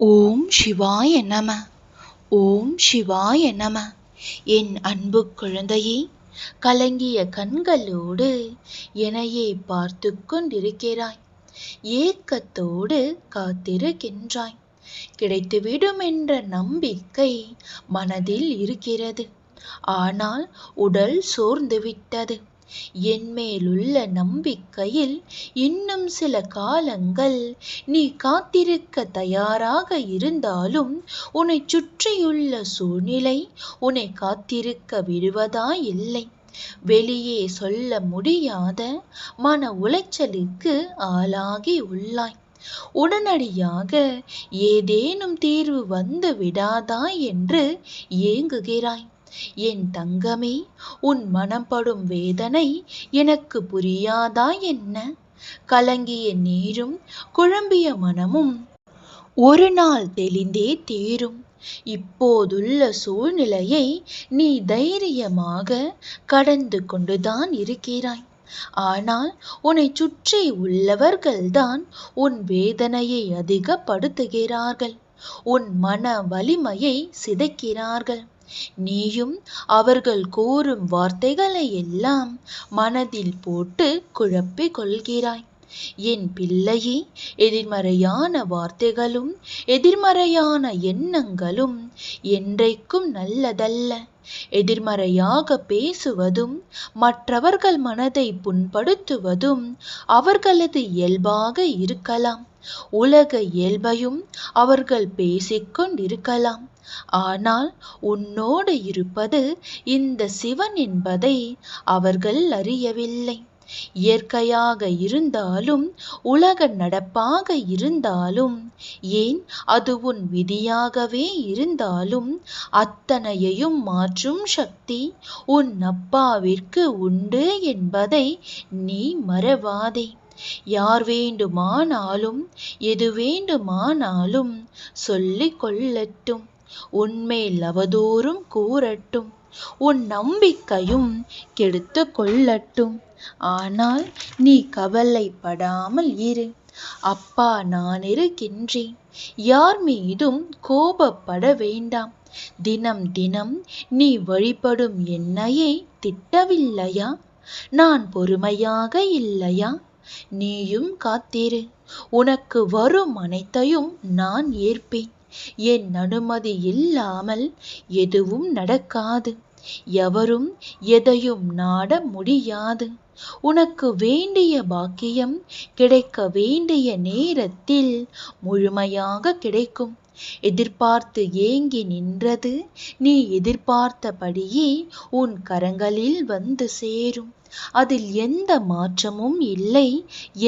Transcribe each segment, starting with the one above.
ஓம் சிவாய நம. ஓம் சிவாய நம. என் அன்பு குழந்தையே கலங்கிய கண்களோடு என்னையே பார்த்து கொண்டிருக்கிறாய். ஏக்கத்தோடு காத்திருக்கின்றாய். கிடைத்துவிடும் என்ற நம்பிக்கை மனதில் இருக்கிறது. ஆனால் உடல் சோர்ந்துவிட்டது. என்மேலுள்ள நம்பிக்கையில் இன்னும் சில காலங்கள் நீ காத்திருக்க தயாராக இருந்தாலும் உன்னை சுற்றியுள்ள சூழ்நிலை உன்னை காத்திருக்க விடுவதா இல்லை. வெளியே சொல்ல முடியாத மன உளைச்சலுக்கு ஆளாகி உள்ளாய். உடனடியாக ஏதேனும் தீர்வு வந்து விடாதா என்று ஏங்குகிறாய். என் தங்கமே உன் மனப்படும் வேதனை எனக்கு புரியாதா என்ன? கலங்கிய நீரும் குழம்பிய மனமும் ஒரு நாள் தெளிந்தே தீரும். இப்போதுள்ள சூழ்நிலையை நீ தைரியமாக கடந்து கொண்டுதான் இருக்கிறாய். ஆனால் உன்னை சுற்றி உள்ளவர்கள்தான் உன் வேதனையை அதிகப்படுத்துகிறார்கள். உன் மன வலிமையை சிதைக்கிறார்கள். நீயும் அவர்கள் கூறும் வார்த்தைகளை எல்லாம் மனதில் போட்டு குழப்பிக் கொள்கிறாய். என் பிள்ளையே எதிர்மறையான வார்த்தைகளும் எதிர்மறையான எண்ணங்களும் என்றைக்கும் நல்லதல்ல. எதிர்மறையாக பேசுவதும் மற்றவர்கள் மனதை புண்படுத்துவதும் அவர்களது இயல்பாக இருக்கலாம். உலக இயல்பையும் அவர்கள் பேசிக்கொண்டிருக்கலாம். ஆனால் உன்னோடு இருப்பது இந்த சிவன் என்பதை அவர்கள் அறியவில்லை. இயற்கையாக இருந்தாலும் உலக நடப்பாக இருந்தாலும் ஏன் அது உன் விதியாகவே இருந்தாலும் அத்தனையையும் மாற்றும் சக்தி உன் அப்பாவிற்கு உண்டு என்பதை நீ மறவாதே. யார் வேண்டுமானாலும் எது வேண்டுமானாலும் சொல்லிக் கொள்ளட்டும். உன்மேல் அவதூறும் கூறட்டும். உன் நம்பிக்கையும் கெடுத்து கொள்ளட்டும். ஆனால் நீ கவலைப்படாமல் இரு. அப்பா நான் இருக்கின்றேன். யார் மீதும் கோபப்பட வேண்டாம். தினம் தினம் நீ வழிபடும் என்னையே திட்டவில்லையா? நான் பொறுமையாக இல்லையா? நீயும் காத்திரு. உனக்கு வரும் அனைத்தையும் நான் ஏற்பேன். என் அனுமதி இல்லாமல் எதுவும் நடக்காது. எவரும் எதையும் நாட முடியாது. உனக்கு வேண்டிய பாக்கியம் கிடைக்க வேண்டிய நேரத்தில் முழுமையாக கிடைக்கும். எதிர்பார்த்து ஏங்கி நின்றது. நீ எதிர்பார்த்தபடியே உன் கரங்களில் வந்து சேரும். அதில் எந்த மாற்றமும் இல்லை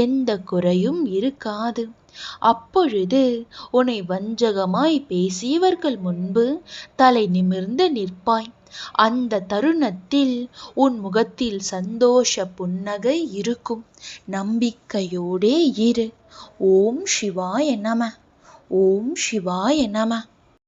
எந்த குறையும் இருக்காது. அப்பொழுது உன்னை வஞ்சகமாய் பேசியவர்கள் முன்பு தலை நிமிர்ந்து நிற்பாய். அந்த தருணத்தில் உன் முகத்தில் சந்தோஷ புன்னகை இருக்கும். நம்பிக்கையோடே இரு. ஓம் சிவாய நம. ஓம் சிவாய நம.